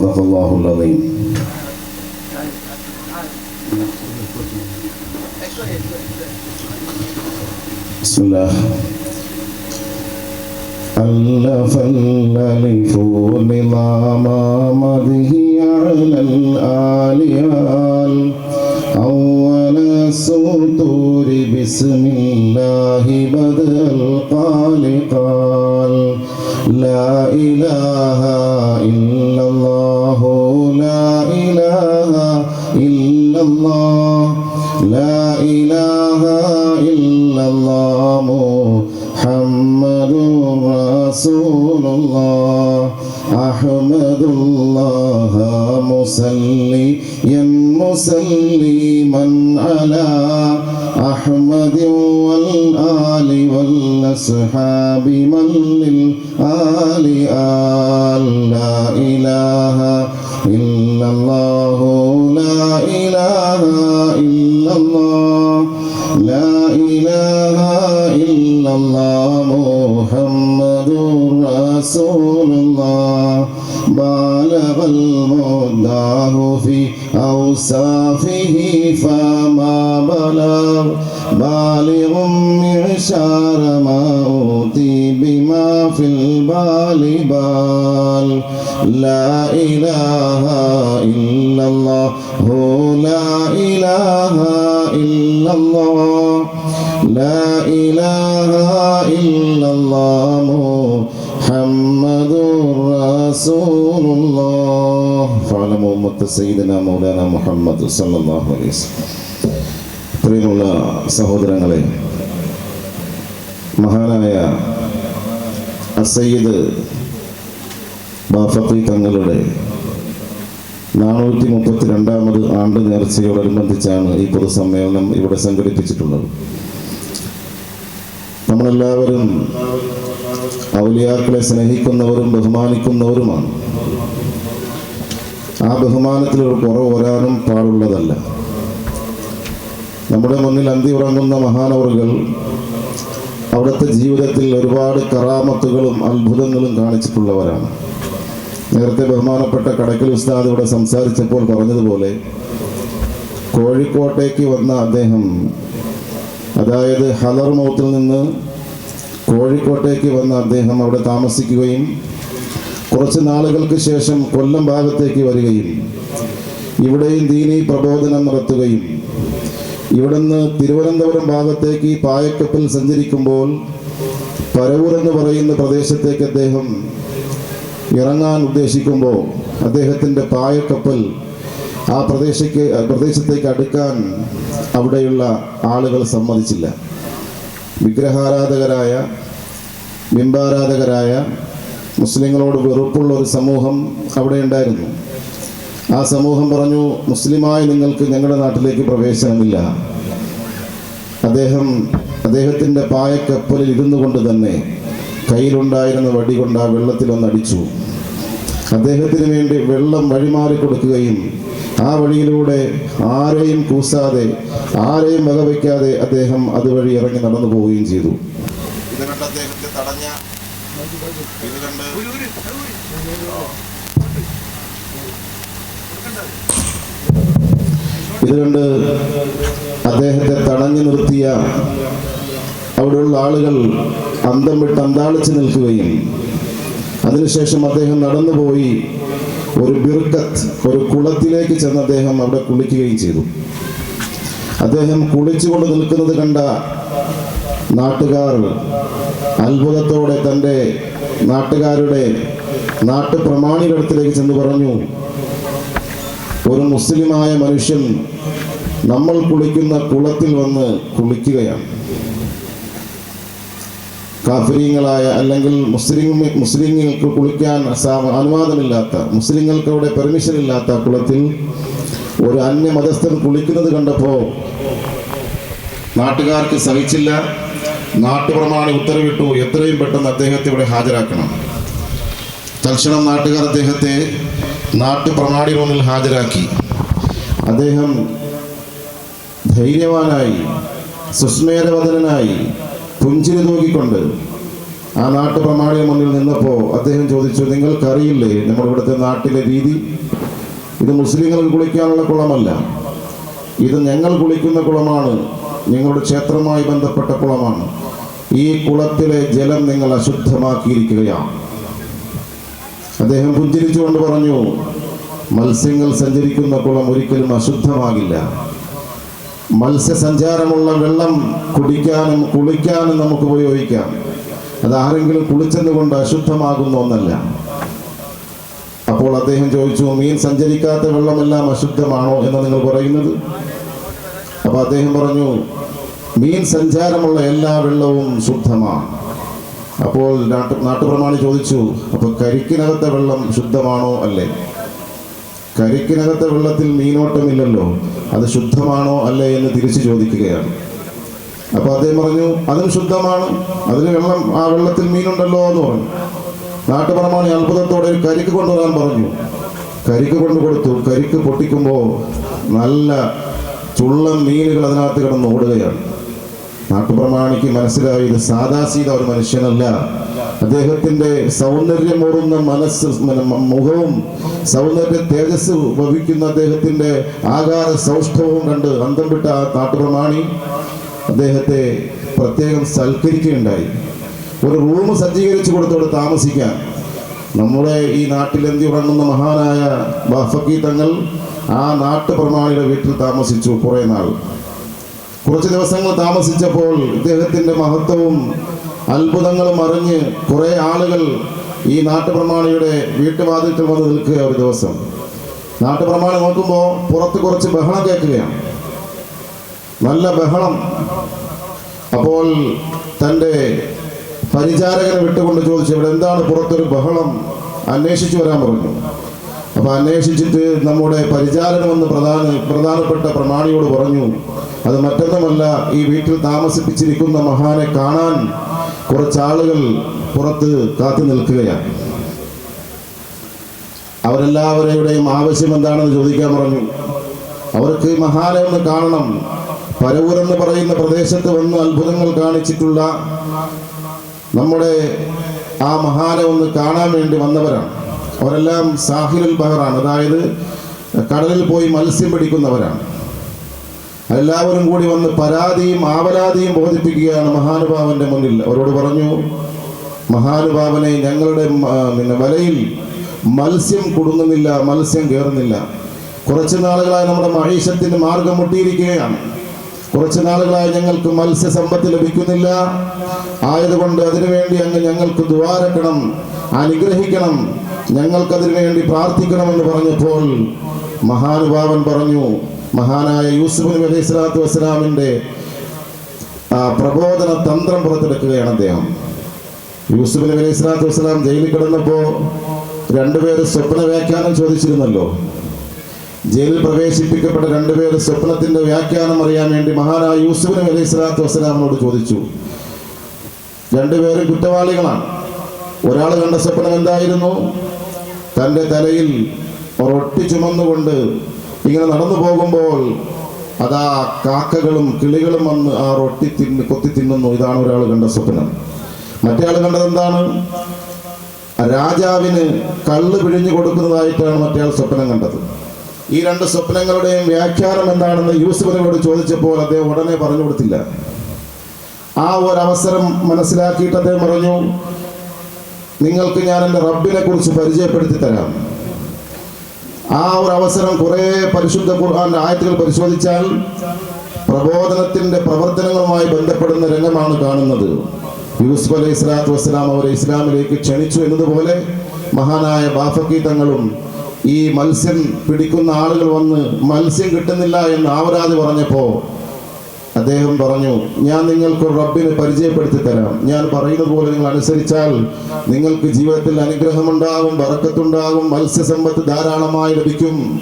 صدق الله العظيم. بسم الله. ألف الألف نظام مده على الآليال. أول السطور بسم الله بدأ القال قال لا إله إلا الله. الله. لا إله إلا الله. محمد رسول الله. أحمد الله. مسليا مسلما على أحمد والآل والأصحاب من للآل. آل لا إله إلا الله. لا إله إلا الله محمد رسول الله بالغ المداه في أوصافه فما بلغ بالغ معشار ما أوتي بما في البال بال. لا إله إلا الله. لا إله إلا الله. لا إله إلا الله. محمد رسول الله. فاعلموا أمة سيدنا مولانا محمد صلى الله عليه وسلم. പ്രിയമുള്ള സഹോദരങ്ങളെ മഹാനായ അസയ്യദ് ബാഫത്തി തങ്ങളുടെ നാനൂറ്റി മുപ്പത്തി രണ്ടാമത് ആണ്ട് നേർച്ചയോടനുബന്ധിച്ചാണ് ഈ പൊതുസമ്മേളനം ഇവിടെ സംഘടിപ്പിച്ചിട്ടുള്ളത്. നമ്മളെല്ലാവരും ഔലിയാക്കളെ സ്നേഹിക്കുന്നവരും ബഹുമാനിക്കുന്നവരുമാണ്. ആ ബഹുമാനത്തിൽ ഒരു കുറവ് വരാനും പാടുള്ളതല്ല. നമ്മുടെ മുന്നിൽ അന്തി ഉറങ്ങുന്ന മഹാനവറുകൾ അവിടുത്തെ ജീവിതത്തിൽ ഒരുപാട് കറാമത്തുകളും അത്ഭുതങ്ങളും കാണിച്ചിട്ടുള്ളവരാണ്. നേരത്തെ ബഹുമാനപ്പെട്ട കടക്കൽ ഉസ്താദ് ഇവിടെ സംസാരിച്ചപ്പോൾ പറഞ്ഞതുപോലെ കോഴിക്കോട്ടേക്ക് വന്ന അദ്ദേഹം അതായത് ഹലർ മൗത്തിൽ നിന്ന് കോഴിക്കോട്ടേക്ക് വന്ന അദ്ദേഹം അവിടെ താമസിക്കുകയും കുറച്ച് നാളുകൾക്ക് ശേഷം കൊല്ലം ഭാഗത്തേക്ക് വരികയും ഇവിടെയും ദീനി പ്രബോധനം നടത്തുകയും ഇവിടുന്ന് തിരുവനന്തപുരം ഭാഗത്തേക്ക് പായക്കപ്പൽ സഞ്ചരിക്കുമ്പോൾ പരവൂർ എന്ന് പറയുന്ന പ്രദേശത്തേക്ക് അദ്ദേഹം ഇറങ്ങാൻ ഉദ്ദേശിക്കുമ്പോൾ അദ്ദേഹത്തിന്റെ പായക്കപ്പൽ ആ പ്രദേശക്ക് പ്രദേശത്തേക്ക് അടുക്കാൻ അവിടെയുള്ള ആളുകൾ സമ്മതിച്ചില്ല. വിഗ്രഹാരാധകരായ ബിംബാരാധകരായ മുസ്ലിങ്ങളോട് വെറുപ്പുള്ള ഒരു സമൂഹം അവിടെ ഉണ്ടായിരുന്നു. ആ സമൂഹം പറഞ്ഞു മുസ്ലിമായ നിങ്ങൾക്ക് ഞങ്ങളുടെ നാട്ടിലേക്ക് പ്രവേശനമില്ല. അദ്ദേഹം അദ്ദേഹത്തിന്റെ പായക്കപ്പലിൽ ഇരുന്നു കൊണ്ട് തന്നെ കയ്യിലുണ്ടായിരുന്ന വടി കൊണ്ട് ആ വെള്ളത്തിലൊന്നടിച്ചു അദ്ദേഹത്തിന് വേണ്ടി വെള്ളം വഴിമാറി കൊടുക്കുകയും ആ വഴിയിലൂടെ ആരെയും കൂസാതെ ആരെയും വകവയ്ക്കാതെ അദ്ദേഹം അതുവഴി ഇറങ്ങി നടന്നു പോവുകയും ചെയ്തു. ഇത് കണ്ട് അദ്ദേഹത്തെ തടഞ്ഞ ഇത് കണ്ട് ഇതുകൊണ്ട് അദ്ദേഹത്തെ തടഞ്ഞു നിർത്തിയ അവിടെയുള്ള ആളുകൾ അന്തം വിട്ട് അന്താളിച്ച് നിൽക്കുകയും അതിനുശേഷം അദ്ദേഹം നടന്നുപോയി ഒരു ബിർക്കത്ത് ഒരു കുളത്തിലേക്ക് ചെന്ന് അദ്ദേഹം അവിടെ കുളിക്കുകയും ചെയ്തു. അദ്ദേഹം കുളിച്ചുകൊണ്ട് നിൽക്കുന്നത് കണ്ട നാട്ടുകാർ അത്ഭുതത്തോടെ തന്റെ നാട്ടുകാരുടെ നാട്ടുപ്രമാണികളുടെ അടുത്തിലേക്ക് ചെന്ന് പറഞ്ഞു ഒരു മുസ്ലിമായ മനുഷ്യൻ നമ്മൾ കുളിക്കുന്ന കുളത്തിൽ വന്ന് കുളിക്കുകയാണ്. കാഫിരീങ്ങളായ അല്ലെങ്കിൽ മുസ്ലിം മുസ്ലിങ്ങൾക്ക് കുളിക്കാൻ അനുവാദമില്ലാത്ത മുസ്ലിങ്ങൾക്ക് അവിടെ പെർമിഷൻ ഇല്ലാത്ത കുളത്തിൽ ഒരു അന്യ മതസ്ഥൻ കുളിക്കുന്നത് കണ്ടപ്പോൾ നാട്ടുകാർക്ക് സഹിച്ചില്ല. നാട്ടുപ്രമാണി ഉത്തരവിട്ടു എത്രയും പെട്ടെന്ന് അദ്ദേഹത്തെ ഇവിടെ ഹാജരാക്കണം. തൽക്ഷണം നാട്ടുകാർ അദ്ദേഹത്തെ നാട്ടുപ്രമാണി റൂമിൽ ഹാജരാക്കി. അദ്ദേഹം ധൈര്യവാനായി സുസ്മേരവദനായി പുഞ്ചിരി നോക്കിക്കൊണ്ട് ആ നാട്ടുപ്രമാണിയുടെ മുന്നിൽ നിന്നപ്പോൾ അദ്ദേഹം ചോദിച്ചു നിങ്ങൾക്കറിയില്ലേ നമ്മുടെ ഇവിടുത്തെ നാട്ടിലെ രീതി? ഇത് മുസ്ലിങ്ങൾ കുളിക്കാനുള്ള കുളമല്ല. ഇത് ഞങ്ങൾ കുളിക്കുന്ന കുളമാണ്. ഞങ്ങളുടെ ക്ഷേത്രമായി ബന്ധപ്പെട്ട കുളമാണ്. ഈ കുളത്തിലെ ജലം നിങ്ങൾ അശുദ്ധമാക്കിയിരിക്കുകയാണ്. അദ്ദേഹം പുഞ്ചിരിച്ചുകൊണ്ട് പറഞ്ഞു മത്സ്യങ്ങൾ സഞ്ചരിക്കുന്ന കുളം ഒരിക്കലും അശുദ്ധമാകില്ല. മത്സ്യസഞ്ചാരമുള്ള വെള്ളം കുടിക്കാനും കുളിക്കാനും നമുക്ക് ഉപയോഗിക്കാം. അതാരെങ്കിലും കുളിച്ചെന്നുകൊണ്ട് അശുദ്ധമാകുന്ന ഒന്നല്ല. അപ്പോൾ അദ്ദേഹം ചോദിച്ചു മീൻ സഞ്ചരിക്കാത്ത വെള്ളമെല്ലാം അശുദ്ധമാണോ എന്ന് നിങ്ങൾ പറയുന്നത്? അപ്പോൾ അദ്ദേഹം പറഞ്ഞു മീൻ സഞ്ചാരമുള്ള എല്ലാ വെള്ളവും ശുദ്ധമാണ്. അപ്പോൾ നാട്ടു നാട്ടുപ്രമാണി ചോദിച്ചു അപ്പോൾ കരിക്കിനകത്തെ വെള്ളം ശുദ്ധമാണോ അല്ലേ? കരിക്കിനകത്തെ വെള്ളത്തിൽ മീനോട്ടമില്ലല്ലോ അത് ശുദ്ധമാണോ അല്ലേ? എന്ന് തിരിച്ചു ചോദിക്കുകയാണ്. അപ്പൊ അദ്ദേഹം പറഞ്ഞു അതും ശുദ്ധമാണ് അതിന് വെള്ളം ആ വെള്ളത്തിൽ മീനുണ്ടല്ലോ എന്ന് പറഞ്ഞു. നാട്ടുപ്രമാണി അത്ഭുതത്തോടെ കരിക്ക് കൊണ്ടുവരാൻ പറഞ്ഞു. കരിക്ക് കൊണ്ടു കൊടുത്തു കരിക്ക് പൊട്ടിക്കുമ്പോൾ നല്ല ചുള്ളം മീനുകൾ അതിനകത്ത് കിടന്ന് ഓടുകയാണ്. നാട്ടുപ്രമാണിക്ക് മനസ്സിലായി ഇത് സാദാസീത ഒരു മനുഷ്യനല്ല. അദ്ദേഹത്തിന്റെ സൗന്ദര്യമൂറുന്ന മനസ്സ് മുഖവും സൗന്ദര്യ തേജസ് ഭവിക്കുന്ന അദ്ദേഹത്തിന്റെ ആകാര സൗഷ്ഠവും കണ്ട് അന്തം വിട്ട ആ നാട്ടുപ്രമാണി അദ്ദേഹത്തെ പ്രത്യേകം സൽക്കരിക്കുകയുണ്ടായി. ഒരു റൂം സജ്ജീകരിച്ചു കൊടുത്തോട് താമസിക്കാൻ നമ്മുടെ ഈ നാട്ടിലെന്തി ഉറങ്ങുന്ന മഹാനായ ബാഫക്കി തങ്ങൾ ആ നാട്ടുപ്രമാണിയുടെ വീട്ടിൽ താമസിച്ചു കുറേ നാൾ. കുറച്ച് ദിവസങ്ങൾ താമസിച്ചപ്പോൾ ഇദ്ദേഹത്തിന്റെ മഹത്വവും അത്ഭുതങ്ങളും അറിഞ്ഞ് കുറേ ആളുകൾ ഈ നാട്ടുപ്രമാണിയുടെ വീട്ടുവാതിൽക്കൽ വന്ന് നിൽക്കുക ഒരു ദിവസം. നാട്ടുപ്രമാണി നോക്കുമ്പോൾ പുറത്ത് കുറച്ച് ബഹളം കേൾക്കുകയാണ്. നല്ല ബഹളം. അപ്പോൾ തന്റെ പരിചാരകനെ വിട്ടുകൊണ്ട് ചോദിച്ചു ഇവിടെ എന്താണ് പുറത്തൊരു ബഹളം? അന്വേഷിച്ചു വരാൻ പറഞ്ഞു. അപ്പോൾ അന്വേഷിച്ചിട്ട് നമ്മുടെ പരിചാരകമെന്ന് പ്രധാന പ്രധാനപ്പെട്ട പ്രമാണിയോട് പറഞ്ഞു അത് മറ്റൊന്നുമല്ല ഈ വീട്ടിൽ താമസിപ്പിച്ചിരിക്കുന്ന മഹാനെ കാണാൻ കുറച്ചാളുകൾ പുറത്ത് കാത്തു നിൽക്കുകയാണ്. അവരെല്ലാവരുടെയും ആവശ്യം എന്താണെന്ന് ചോദിക്കാൻ പറഞ്ഞു. അവർക്ക് മഹാനെ ഒന്ന് കാണണം. പരവൂരെന്ന് പറയുന്ന പ്രദേശത്ത് വന്ന് അത്ഭുതങ്ങൾ കാണിച്ചിട്ടുള്ള നമ്മുടെ ആ മഹാനെ ഒന്ന് കാണാൻ വേണ്ടി വന്നവരാണ്. അവരെല്ലാം സാഹിലുൽ ബഹറാണ്. അതായത് കടലിൽ പോയി മത്സ്യം പിടിക്കുന്നവരാണ്. എല്ലാവരും കൂടി വന്ന് പരാതിയും ആവലാതിയും ബോധിപ്പിക്കുകയാണ് മഹാനുഭാവന്റെ മുന്നിൽ. അവരോട് പറഞ്ഞു മഹാനുഭാവനെ ഞങ്ങളുടെ പിന്നെ വലയിൽ മത്സ്യം കുടുങ്ങുന്നില്ല മത്സ്യം കയറുന്നില്ല. കുറച്ച് നാളുകളായി നമ്മുടെ മഹീഷത്തിന് മാർഗം മുട്ടിയിരിക്കുകയാണ്. കുറച്ച് നാളുകളായി ഞങ്ങൾക്ക് മത്സ്യസമ്പത്ത് ലഭിക്കുന്നില്ല. ആയതുകൊണ്ട് അതിനുവേണ്ടി അങ്ങ് ഞങ്ങൾക്ക് ദ്വാരക്കണം അനുഗ്രഹിക്കണം ഞങ്ങൾക്കതിനു വേണ്ടി പ്രാർത്ഥിക്കണമെന്ന് പറഞ്ഞപ്പോൾ മഹാനുഭാവൻ പറഞ്ഞു മഹാനായ യൂസുഫ് നബി അലൈഹി സ്വലാത്തു വസ്സലാമിന്റെ പ്രബോധന തന്ത്രം പുറത്തെടുക്കുകയാണ് അദ്ദേഹം. യൂസുഫ് നബി അലൈഹി സ്വലാത്തു വസ്സലാം ജയിലിൽ കിടന്നപ്പോൾ രണ്ടുപേര് സ്വപ്ന വ്യാഖ്യാനം ചോദിച്ചിരുന്നല്ലോ. ജയിലിൽ പ്രവേശിപ്പിക്കപ്പെട്ട രണ്ടുപേര് സ്വപ്നത്തിന്റെ വ്യാഖ്യാനം അറിയാൻ വേണ്ടി മഹാനായ യൂസുഫ് നബി അലൈഹി സ്വലാത്തു വസ്സലാമിനോട് ചോദിച്ചു. രണ്ടുപേരും കുറ്റവാളികളാണ്. ഒരാൾ കണ്ട സ്വപ്നം എന്തായിരുന്നു? തന്റെ തലയിൽ റൊട്ടി ചുമന്നുകൊണ്ട് ഇങ്ങനെ നടന്നു പോകുമ്പോൾ അതാ കാക്കകളും കിളികളും വന്ന് ആ റൊട്ടി തിന്ന് കൊത്തി തിന്നുന്നു. ഇതാണ് ഒരാൾ കണ്ട സ്വപ്നം. മറ്റേ ആൾ കണ്ടത് എന്താണ്? രാജാവിന് കള്ള് പിഴിഞ്ഞു കൊടുക്കുന്നതായിട്ടാണ് മറ്റേ ആൾ സ്വപ്നം കണ്ടത്. ഈ രണ്ട് സ്വപ്നങ്ങളുടെയും വ്യാഖ്യാനം എന്താണെന്ന് യൂസുഫിനോട് ചോദിച്ചപ്പോൾ അദ്ദേഹം ഉടനെ പറഞ്ഞു കൊടുത്തില്ല. ആ ഒരവസരം മനസ്സിലാക്കിയിട്ട് അദ്ദേഹം പറഞ്ഞു നിങ്ങൾക്ക് ഞാൻ എന്റെ റബ്ബിനെ കുറിച്ച് പരിചയപ്പെടുത്തി തരാം. ആ ഒരു അവസരം കുറേ പരിശുദ്ധ ഖുർആന്റെ ആയത്തുകൾ പരിശോധിച്ചാൽ പ്രബോധനത്തിന്റെ പ്രവർത്തനങ്ങളുമായി ബന്ധപ്പെടുന്ന രംഗമാണ് കാണുന്നത്. യൂസുഫ് അലൈഹി സ്വലാത്തു വസ്സലാം അവരെ ഇസ്ലാമിലേക്ക് ക്ഷണിച്ചു എന്നതുപോലെ മഹാനായ ബാഫക്കി തങ്ങളും ഈ മത്സ്യം പിടിക്കുന്ന ആളുകൾ വന്ന് മത്സ്യം കിട്ടുന്നില്ല എന്ന് ആവരാതി പറഞ്ഞപ്പോൾ അദ്ദേഹം പറഞ്ഞു ഞാൻ നിങ്ങൾക്ക് റബ്ബിനെ പരിചയപ്പെടുത്തി തരാം ഞാൻ പറയുന്നത് പോലെ നിങ്ങൾ അനുസരിച്ചാൽ നിങ്ങൾക്ക് ജീവിതത്തിൽ അനുഗ്രഹമുണ്ടാകും വറക്കത്തുണ്ടാകും മത്സ്യസമ്പത്ത് ധാരാളമായി ലഭിക്കും.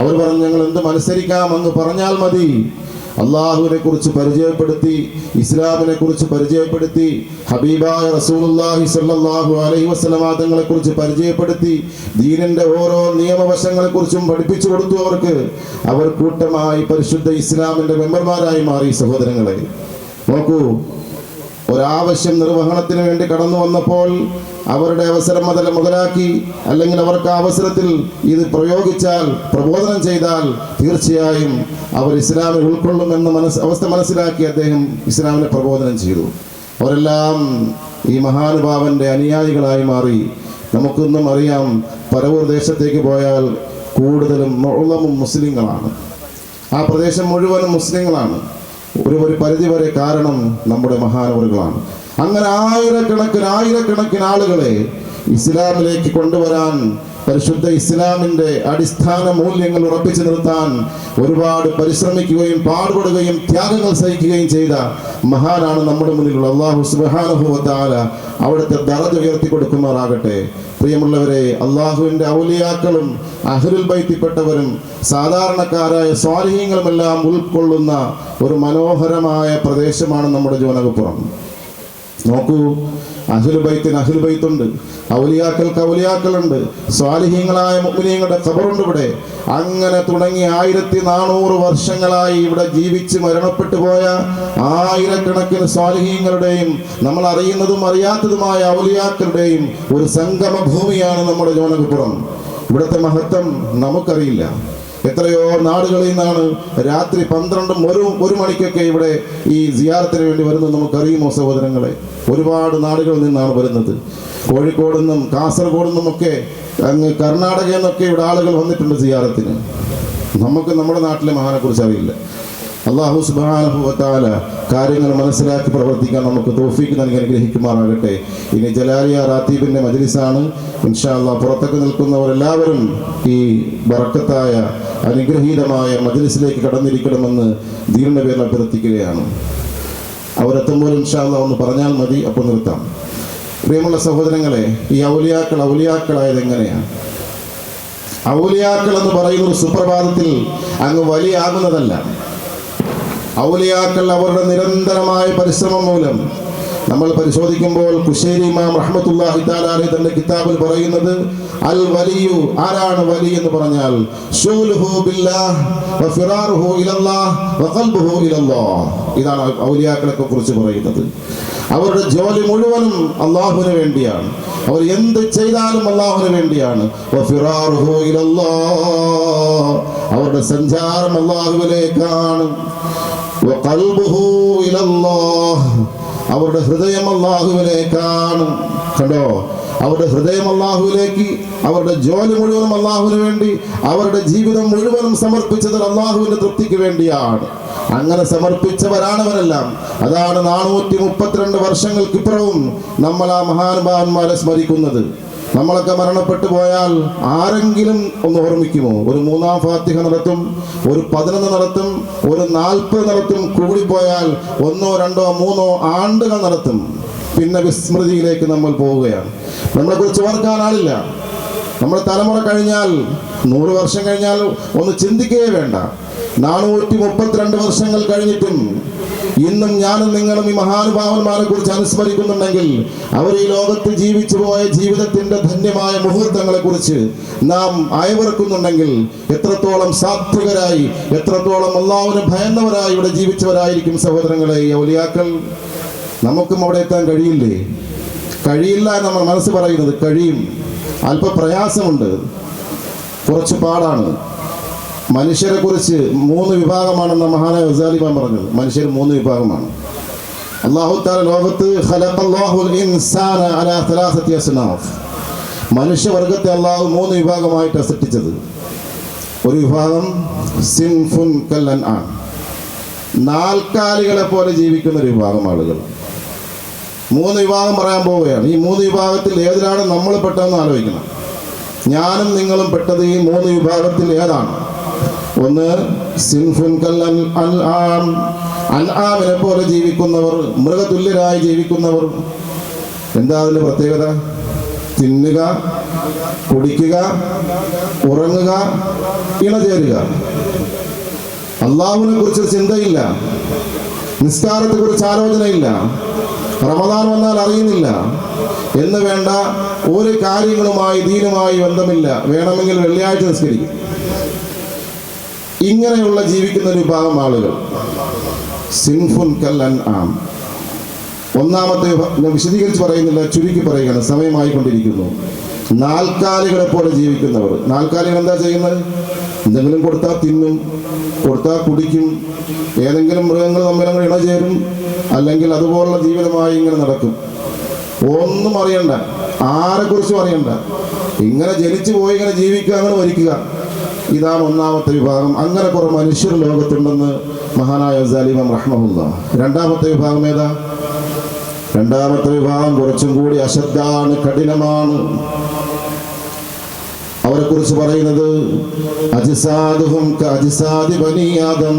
അവർ പറഞ്ഞു ഞങ്ങൾ എന്തും അനുസരിക്കാം എന്ന് പറഞ്ഞാൽ മതി. അള്ളാഹുവിനെ കുറിച്ച് പരിചയപ്പെടുത്തി ഇസ്ലാമിനെ കുറിച്ച് പരിചയപ്പെടുത്തി ഹബീബായ റസൂലുള്ളാഹി സ്വല്ലല്ലാഹു അലൈഹി വസല്ലമ തങ്ങളെ കുറിച്ച് പരിചയപ്പെടുത്തി ദീനിന്റെ ഓരോ നിയമവശങ്ങളെ കുറിച്ചും പഠിപ്പിച്ചു കൊടുത്തു അവർക്ക് അവർ കൂട്ടമായി പരിശുദ്ധ ഇസ്ലാമിന്റെ മെമ്പർമാരായി മാറി സഹോദരങ്ങളെ. നോക്കൂ ഒരാവശ്യം നിർവഹണത്തിന് വേണ്ടി കടന്നു വന്നപ്പോൾ അവരുടെ അവസരം മുതൽ മുതലാക്കി അല്ലെങ്കിൽ അവർക്ക് അവസരത്തിൽ ഇത് പ്രയോഗിച്ചാൽ പ്രബോധനം ചെയ്താൽ തീർച്ചയായും അവർ ഇസ്ലാമിൽ ഉൾക്കൊള്ളുമെന്ന മനസ് അവസ്ഥ മനസ്സിലാക്കി അദ്ദേഹം ഇസ്ലാമിനെ പ്രബോധനം ചെയ്തു. അവരെല്ലാം ഈ മഹാനുഭാവന്റെ അനുയായികളായി മാറി. നമുക്കൊന്നും അറിയാം പരവൂർ ദേശത്തേക്ക് പോയാൽ കൂടുതലും മുസ്ലിങ്ങളാണ്. ആ പ്രദേശം മുഴുവനും മുസ്ലിങ്ങളാണ്. ഒരു ഒരു പരിധിവരെ കാരണം നമ്മുടെ മഹാനവറുകളാണ്. അങ്ങനെ ആയിരക്കണക്കിന് ആയിരക്കണക്കിന് ആളുകളെ ഇസ്ലാമിലേക്ക് കൊണ്ടുവരാൻ പരിശുദ്ധ ഇസ്ലാമിന്റെ അടിസ്ഥാന മൂല്യങ്ങൾ ഉറപ്പിച്ചു നിർത്താൻ ഒരുപാട് പരിശ്രമിക്കുകയും പാടുപെടുകയും ത്യാഗങ്ങൾ സഹിക്കുകയും ചെയ്ത മഹാനാണ് നമ്മുടെ മുന്നിലുള്ള അള്ളാഹു സുബാനുഭവത്താല അവിടുത്തെ ദറജ് ഉയർത്തി കൊടുക്കുമാറാകട്ടെ പ്രിയമുള്ളവരെ അള്ളാഹുവിന്റെ ഔലിയാക്കളും അഹ്ലുൽ ബൈത്തിപ്പെട്ടവരും സാധാരണക്കാരായ സ്വാലിഹ്യങ്ങളുമെല്ലാം ഉൾക്കൊള്ളുന്ന ഒരു മനോഹരമായ പ്രദേശമാണ് നമ്മുടെ ജോനകപ്പുറം നോക്കൂ അഹ്ലുബൈത്തിന് അഹ്ലുബൈത്തുണ്ട്. ഔലിയാക്കൾക്ക് ഔലിയാക്കളുണ്ട് സ്വാലിഹീങ്ങളായ മുഗ്നീങ്ങളുടെ ഖബറുണ്ട് ഇവിടെ. അങ്ങനെ തുടങ്ങി ആയിരത്തി നാനൂറ് വർഷങ്ങളായി ഇവിടെ ജീവിച്ച് മരണപ്പെട്ടു പോയ ആയിരക്കണക്കിന് സ്വാലിഹീങ്ങളുടെയും നമ്മൾ അറിയുന്നതും അറിയാത്തതുമായ ഔലിയാക്കളുടെയും ഒരു സംഗമ ഭൂമിയാണ് നമ്മുടെ ജോനകപ്പുറം ഇവിടുത്തെ മഹത്വം നമുക്കറിയില്ല. എത്രയോ നാടുകളിൽ നിന്നാണ് രാത്രി പന്ത്രണ്ടും ഒരു ഒരു മണിക്കൊക്കെ ഇവിടെ ഈ സിയാറത്തിന് വേണ്ടി വരുന്നത് നമുക്കറിയുമോ സഹോദരങ്ങളെ? ഒരുപാട് നാടുകളിൽ നിന്നാണ് വരുന്നത്. കോഴിക്കോട് നിന്നും കാസർഗോഡ് നിന്നുമൊക്കെ അങ്ങ് കർണാടകയിൽ നിന്നൊക്കെ ഇവിടെ ആളുകൾ വന്നിട്ടുണ്ട് സിയാറത്തിന്. നമുക്ക് നമ്മുടെ നാട്ടിലെ മഹാനെക്കുറിച്ച് അറിയില്ല. അള്ളാഹു സുബാനുഭവത്താല കാര്യങ്ങൾ മനസ്സിലാക്കി പ്രവർത്തിക്കാൻ നമുക്ക് തോഫീക്ക് നൽകി അനുഗ്രഹിക്കുമാറാകട്ടെ. ഇനി ജലാലിയ റാത്തീബിന്റെ മജ്ലിസാണ്. ഇൻഷാ അള്ളാഹ് പുറത്തൊക്കെ നിൽക്കുന്നവരെല്ലാവരും ഈ ബറക്കത്തായ അനുഗ്രഹീതമായ മജ്ലിസിലേക്ക് കടന്നിരിക്കണമെന്ന് പേരിൽ അഭ്യർത്ഥിക്കുകയാണ് അവരെത്തുമ്പോൾ ഇൻഷാ അള്ളാഹ് ഒന്ന് പറഞ്ഞാൽ മതി അപ്പോൾ നിർത്താം. പ്രിയമുള്ള സഹോദരങ്ങളെ ഈ ഔലിയാക്കൾ ഔലിയാക്കളായത് എങ്ങനെയാണ്? ഔലിയാക്കൾ എന്ന് പറയുന്ന ഒരു സുപ്രഭാതത്തിൽ അങ്ങ് വലിയാകുന്നതല്ല. ഔലിയാക്കൾ അവരുടെ നിരന്തരമായ പരിശ്രമം മൂലം നമ്മൾ പരിശോധിക്കുമ്പോൾ കുശേരി ഇമാം റഹ്മത്തുള്ളാഹി തആല തന്റെ കിതാബിൽ പറയുന്നത് അൽ വലിയു ആരാണ് വലി എന്ന് പറഞ്ഞാൽ ശൂലുഹു ബില്ലാഹ് വഫിറാറുഹു ഇലല്ലാഹ് ഖൽബുഹു ഇലല്ലാഹ് ഇതാണ് ഔലിയാക്കളെ കുറിച്ച് പറയുന്നത്. അവരുടെ ജോലി മുഴുവനും അള്ളാഹുവിന് വേണ്ടിയാണ്. അവർ എന്ത് ചെയ്താലും അള്ളാഹുവിന് വേണ്ടിയാണ്. അവരുടെ സഞ്ചാരം അള്ളാഹുവിലേക്കാണ് അവരുടെ ഹൃദയം അള്ളാഹുവിനേക്കാണ് കണ്ടോ? അവരുടെ ഹൃദയം അള്ളാഹുവിലേക്ക് അവരുടെ ജോലി മുഴുവനും അള്ളാഹുവിന് വേണ്ടി അവരുടെ ജീവിതം മുഴുവനും സമർപ്പിച്ചത് അള്ളാഹുവിന്റെ തൃപ്തിക്ക് വേണ്ടിയാണ്. അങ്ങനെ സമർപ്പിച്ചവരാണവരെല്ലാം. അതാണ് നാനൂറ്റി മുപ്പത്തിരണ്ട് വർഷങ്ങൾക്കിപ്പുറവും നമ്മൾ ആ മഹാനുഭാവന്മാരെ സ്മരിക്കുന്നത്. നമ്മളൊക്കെ മരണപ്പെട്ടു പോയാൽ ആരെങ്കിലും ഒന്ന് ഓർമ്മിക്കുമോ? ഒരു മൂന്നാം ഫാത്തിഹ നടത്തും ഒരു പതിനൊന്ന് നടത്തും ഒരു നാൽപ്പത് നടത്തും കൂടിപ്പോയാൽ ഒന്നോ രണ്ടോ മൂന്നോ ആണ്ടുകൾ നടത്തും. പിന്നെ വിസ്മൃതിയിലേക്ക് നമ്മൾ പോവുകയാണ്. നമ്മളെ കുറിച്ച് ഓർക്കാൻ ആളില്ല. നമ്മുടെ തലമുറ കഴിഞ്ഞാൽ നൂറ് വർഷം കഴിഞ്ഞാൽ ഒന്ന് ചിന്തിക്കുകയേ വേണ്ട. നാനൂറ്റി മുപ്പത്തിരണ്ട് വർഷങ്ങൾ കഴിഞ്ഞിട്ടും ഇന്നും ഞാനും നിങ്ങളും ഈ മഹാനുഭാവന്മാരെ കുറിച്ച് അനുസ്മരിക്കുന്നുണ്ടെങ്കിൽ അവർ ഈ ലോകത്ത് ജീവിച്ചു പോയ ജീവിതത്തിന്റെ ധന്യമായ മുഹൂർത്തങ്ങളെ കുറിച്ച് നാം അയവിറക്കുന്നുണ്ടെങ്കിൽ എത്രത്തോളം സാത്വികരായി എത്രത്തോളം എല്ലാവരും ഭയന്നവരായി ഇവിടെ ജീവിച്ചവരായിരിക്കും സഹോദരങ്ങളെ ഒലിയാക്കൾ നമുക്കും അവിടെ എത്താൻ കഴിയില്ലേ? കഴിയില്ല എന്ന് നമ്മൾ മനസ്സ് പറയുന്നത്. കഴിയും. അല്പ പ്രയാസമുണ്ട്. കുറച്ച് പാടാണ്. മനുഷ്യരെ കുറിച്ച് മൂന്ന് വിഭാഗമാണെന്ന മഹാനായ ഗസാലിമാൻ പറഞ്ഞത്. മനുഷ്യർ മൂന്ന് വിഭാഗമാണ്. അള്ളാഹു താല ലോകത്ത് മനുഷ്യവർഗത്തെ അള്ളാഹു മൂന്ന് വിഭാഗമായിട്ട് സൃഷ്ടിച്ചത്. ഒരു വിഭാഗം സിൻഫുൻ കല്ലൻ ആണ് നാൽക്കാലികളെ പോലെ ജീവിക്കുന്ന ഒരു വിഭാഗം ആളുകൾ. മൂന്ന് വിഭാഗം പറയാൻ പോവുകയാണ്. ഈ മൂന്ന് വിഭാഗത്തിൽ ഏതിലാണ് നമ്മൾ പെട്ടതെന്ന് ആലോചിക്കണം. ഞാനും നിങ്ങളും പെട്ടത് ഈ മൂന്ന് വിഭാഗത്തിൽ ഏതാണ്? ഒന്ന് സിൻഫുൻ കൽ അൽ ആം. അൽ ആമിനെ പോലെ ജീവിക്കുന്നവർ മൃഗതുല്യരായി ജീവിക്കുന്നവർ. എന്താ അതിന്റെ പ്രത്യേകത? തിന്നുക കുടിക്കുക ഉറങ്ങുക ഇണചേരുക. അള്ളാഹുവിനെ കുറിച്ച് ചിന്തയില്ല. നിസ്കാരത്തെ കുറിച്ച് ആലോചനയില്ല. റമദാൻ വന്നാൽ അറിയുന്നില്ല. എന്ന് വേണ്ട ഒരു കാര്യങ്ങളുമായി ദീനുമായി ബന്ധമില്ല. വേണമെങ്കിൽ വെള്ളിയാഴ്ച നിസ്കരിക്കും. ഇങ്ങനെയുള്ള ജീവിക്കുന്ന ഒരു വിഭാഗം ആളുകൾ. സിൻഫുൻ കല്ലൻ ആം ഒന്നാമത്തെ ഞാൻ വിശദീകരിച്ച് പറയുന്നില്ല ചുരുക്കി പറയുകയാണ്. സമയമായിക്കൊണ്ടിരിക്കുന്നു നാൽക്കാലികളെ പോലെ ജീവിക്കുന്നവർ. നാൽക്കാലികൾ എന്താ ചെയ്യുന്നത്? എന്തെങ്കിലും കൊടുത്താൽ തിന്നും കൊടുത്താൽ കുടിക്കും ഏതെങ്കിലും മൃഗങ്ങൾ തമ്മിൽ അങ്ങ് ഇണചേരും അല്ലെങ്കിൽ അതുപോലുള്ള ജീവിതമായി ഇങ്ങനെ നടക്കും. ഒന്നും അറിയണ്ട. ആരെക്കുറിച്ചും അറിയണ്ട. ഇങ്ങനെ ജനിച്ചു പോയി ഇങ്ങനെ ജീവിക്കുക അങ്ങനെ മരിക്കുക. ഇതാണ് ഒന്നാമത്തെ വിഭാഗം. അങ്ങനെ കുറെ മനുഷ്യർ ലോകത്തുണ്ടെന്ന് മഹാനായ സാലിമം റഹ്മുല്ല രണ്ടാമത്തെ വിഭാഗം ഏതാ? രണ്ടാമത്തെ വിഭാഗം കുറച്ചും കൂടി അശ്രദ്ധാണ് കഠിനമാണ്. അവരെ കുറിച്ച് പറയുന്നത് അജിസാദുഹും ബനിയാദം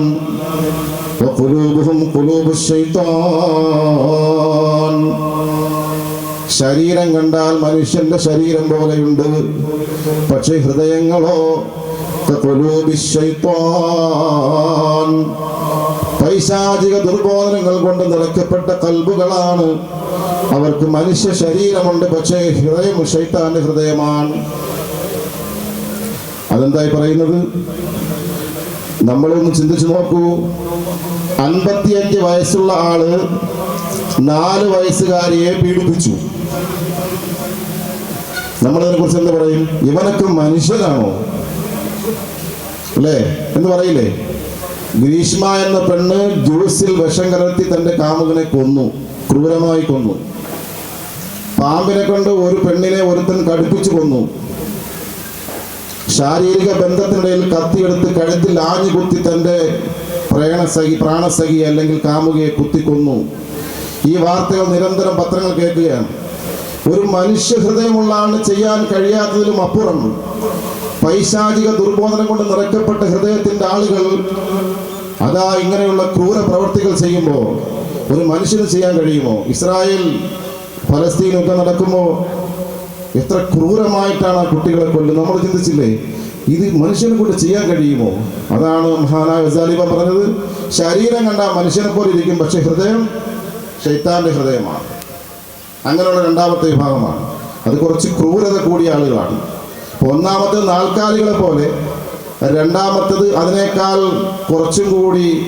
ശരീരം കണ്ടാൽ മനുഷ്യന്റെ ശരീരം പോലെയുണ്ട്. പക്ഷേ ഹൃദയങ്ങളോ കഖുലൂബി الشيطان പൈശാചിക ദുർബോധനങ്ങൾ കൊണ്ട് നിറയ്ക്കപ്പെട്ട കൽബുകളാണ് അവർക്ക് മനുഷ്യ ശരീരമുണ്ട് പക്ഷേ ഹൃദയം ഷൈത്താന്റെ ഹൃദയമാണ്. അതെന്തായി പറയുന്നത്? നമ്മളൊന്ന് ചിന്തിച്ചു നോക്കൂ. അൻപത്തിയഞ്ച് വയസ്സുള്ള ആൾ നാല് വയസ്സുകാരിയെ പീഡിപ്പിച്ചു. നമ്മളതിനെ കുറിച്ച് എന്ത് പറയും? ഇവനൊക്കെ മനുഷ്യനാണോ? അല്ലേ? എന്ന് പറയില്ലേ? ഗ്രീഷ്മ എന്ന പെണ്ണ് ജ്യൂസിൽ വിഷം കലർത്തി തന്റെ കാമുകനെ കൊന്നു. ക്രൂരമായി കൊന്നു. പാമ്പിനെ കൊണ്ട് ഒരു പെണ്ണിനെ ഒരുത്തൻ കടുപ്പിച്ചു കൊന്നു. ശാരീരിക ബന്ധത്തിനിടയിൽ കത്തിയെടുത്ത് കഴുത്തിൽ ആഞ്ഞു കുത്തി തന്റെ പ്രേണസഖി പ്രാണസഖി അല്ലെങ്കിൽ കാമുകയെ കുത്തിക്കൊന്നു ഈ വാർത്തകൾ നിരന്തരം പത്രങ്ങൾ കേൾക്കുകയാണ്. ഒരു മനുഷ്യ ഹൃദയമുള്ളാണ് ചെയ്യാൻ കഴിയാത്തതിലും അപ്പുറം പൈശാചിക ദുർബോധനം കൊണ്ട് നിറയ്ക്കപ്പെട്ട ഹൃദയത്തിന്റെ ആളുകൾ അതാ ഇങ്ങനെയുള്ള ക്രൂര പ്രവർത്തികൾ ചെയ്യുമ്പോൾ ഒരു മനുഷ്യന് ചെയ്യാൻ കഴിയുമോ? ഇസ്രായേൽ ഫലസ്തീൻ യുദ്ധം നടക്കുമ്പോൾ എത്ര ക്രൂരമായിട്ടാണ് ആ കുട്ടികളെ കൊല്ലുന്നത്? നമ്മൾ ചിന്തിച്ചില്ലേ ഇത് മനുഷ്യനെ കൊണ്ട് ചെയ്യാൻ കഴിയുമോ? അതാണ് മഹാനായ വസാലിബ പറഞ്ഞത്. ശരീരം കണ്ട മനുഷ്യനെ പോലെ ഇരിക്കും പക്ഷെ ഹൃദയം ഷെയ്ത്താന്റെ ഹൃദയമാണ്. അങ്ങനെയുള്ള രണ്ടാമത്തെ വിഭാഗമാണ്. അത് കുറച്ച് ക്രൂരത കൂടിയ ആളുകളാണ്. ഒന്നാമത്തെ നാൽക്കാലികളെ പോലെ രണ്ടാമത്തത് അതിനേക്കാൾ കുറച്ചും കൂടി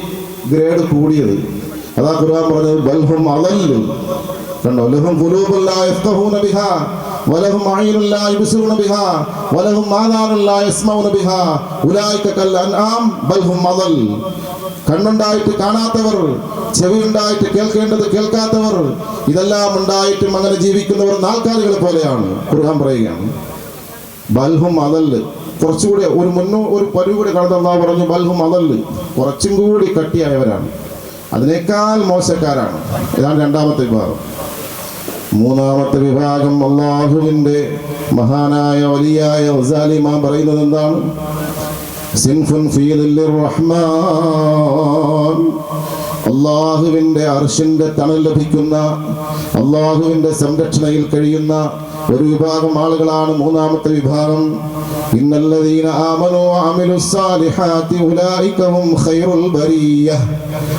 ഗ്രേഡ് കൂടിയത്. അതാ ഖുർആൻ പറഞ്ഞത് ബൽഹും അലല്ലു കണ്ടോ? ലഹും ലാ യഫ്ഖഹൂന ബിഹാ. വലഹും അഈനുൻ ലാ യുബ്സിറൂന ബിഹാ. വലഹും ആദാനുൻ ലാ യസ്മഊന ബിഹാ. ഉലൈക കൽ അൻആം. ബൽഹും അളൽ കണ്ണുണ്ടായിട്ട് കാണാത്തവർ. ചെവി ഉണ്ടായിട്ട് കേൾക്കേണ്ടത് കേൾക്കാത്തവർ. ഇതെല്ലാം ഉണ്ടായിട്ടും അങ്ങനെ ജീവിക്കുന്നവർ നാൽക്കാലികളെ പോലെയാണ്. ഖുർആൻ പറയുകയാണ്. ബൽഹും അതല്ല് കുറച്ചുകൂടി ഒരു മുന്നോ ഒരു പരു കൂടി കടന്നു പറഞ്ഞു ബൽഹും അതല്ല് കുറച്ചും കൂടി കട്ടിയായവരാണ്. അതിനേക്കാൾ മോശക്കാരാണ്. ഇതാണ് രണ്ടാമത്തെ വിഭാഗം. മൂന്നാമത്തെ വിഭാഗം അള്ളാഹുവിന്റെ മഹാനായ വലിയായ വസാലിമാൻ പറയുന്നത് എന്താണ്? സിൻഫുൻ ഫീ ദില്ലിർ റഹ്മാൻ. അള്ളാഹുവിന്റെ അർഷിന്റെ തണൽ ലഭിക്കുന്ന അള്ളാഹുവിന്റെ സംരക്ഷണയിൽ കഴിയുന്ന ഒരു വിഭാഗം ആളുകളാണ് മൂന്നാമത്തെ വിഭാഗം. ഇന്നല്ലദീന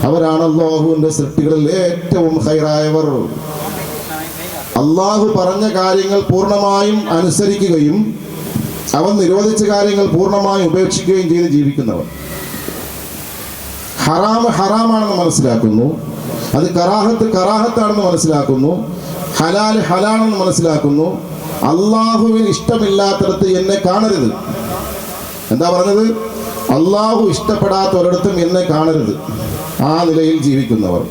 അവരാണ് അള്ളാഹുവിന്റെ സൃഷ്ടികളിൽ ഏറ്റവും ഖൈറായവർ. അള്ളാഹു പറഞ്ഞ കാര്യങ്ങൾ പൂർണമായും അനുസരിക്കുകയും അവൻ നിരോധിച്ച കാര്യങ്ങൾ പൂർണമായും ഉപേക്ഷിക്കുകയും ചെയ്ത് ജീവിക്കുന്നവർ ഹറാം ഹറാമാണെന്ന് മനസ്സിലാക്കുന്നു. അത് കറാഹത്ത് കറാഹത്താണെന്ന് മനസ്സിലാക്കുന്നു. ഹലാൽ ഹലാണെന്ന് മനസ്സിലാക്കുന്നു. അള്ളാഹുവിന് ഇഷ്ടമില്ലാത്തടത്ത് എന്നെ കാണരുത്. എന്താ പറഞ്ഞത്? അള്ളാഹു ഇഷ്ടപ്പെടാത്ത ഒരിടത്തും എന്നെ കാണരുത്. ആ നിലയിൽ ജീവിക്കുന്നവർ.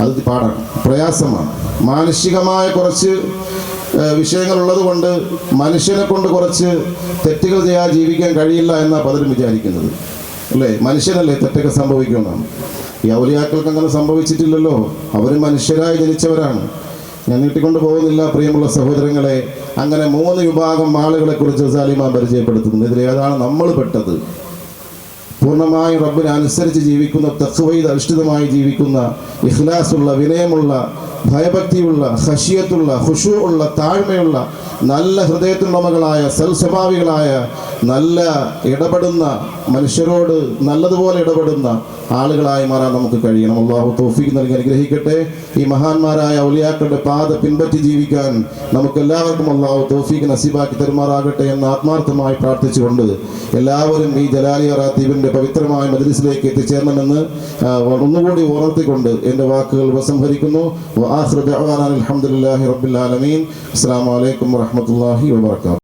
അത് പാടാണ് പ്രയാസമാണ്. മാനുഷികമായ കുറച്ച് വിഷയങ്ങൾ വിഷയങ്ങളുള്ളത് കൊണ്ട് മനുഷ്യനെ കൊണ്ട് കുറച്ച് തെറ്റുകൾ ചെയ്യാൻ ജീവിക്കാൻ കഴിയില്ല എന്നാണ് പലരും വിചാരിക്കുന്നത്. അല്ലേ? മനുഷ്യനല്ലേ തെറ്റൊക്കെ സംഭവിക്കുന്നതാണ് ഈ ഔലിയാക്കൾക്ക് അങ്ങനെ സംഭവിച്ചിട്ടില്ലല്ലോ. അവർ മനുഷ്യരായി ജനിച്ചവരാണ്. ഞാൻ നീട്ടിക്കൊണ്ട് പോകുന്നില്ല പ്രിയമുള്ള സഹോദരങ്ങളെ. അങ്ങനെ മൂന്ന് വിഭാഗം ആളുകളെ കുറിച്ച് സാലിമാൻ പരിചയപ്പെടുത്തുന്നു ഇതിൽ ഏതാണ് നമ്മൾ പെട്ടത്? പൂർണമായും റബ്ബിനെ അനുസരിച്ച് ജീവിക്കുന്ന തഖ്വയിൽ അധിഷ്ഠിതമായി ജീവിക്കുന്ന ഇഖ്ലാസുള്ള വിനയമുള്ള ഭയഭക്തിയുള്ള ഹഷിയത്തുള്ള ഹുഷു ഉള്ള താഴ്മയുള്ള നല്ല ഹൃദയത്തിനുടമകളായ സൽസ്വഭാവികളായ നല്ല ഇടപെടുന്ന മനുഷ്യരോട് നല്ലതുപോലെ ഇടപെടുന്ന ആളുകളായി മാറാൻ നമുക്ക് കഴിയണം. അള്ളാഹു തോഫിക്ക് നൽകി അനുഗ്രഹിക്കട്ടെ. ഈ മഹാന്മാരായ ഒലിയാക്കളുടെ പാത പിൻപറ്റി ജീവിക്കാൻ നമുക്ക് എല്ലാവർക്കും അള്ളാഹു തോഫിക്ക് നസീബാക്കി തരുമാറാകട്ടെ എന്ന് ആത്മാർത്ഥമായി പ്രാർത്ഥിച്ചുകൊണ്ട് എല്ലാവരും ഈ ജലാലിയ റാത്തീബിന്റെ പവിത്രമായ മജ്ലിസിലേക്ക് എത്തിച്ചേരണമെന്ന് ഒന്നുകൂടി ഓർത്തിക്കൊണ്ട് എന്റെ വാക്കുകൾ ഉപസംഹരിക്കുന്നു. അലഹമുല്ലാഹി ആഖിറു അസ്സാം അൽഹംദുലില്ലാഹി റബ്ബിൽ ആലമീൻ.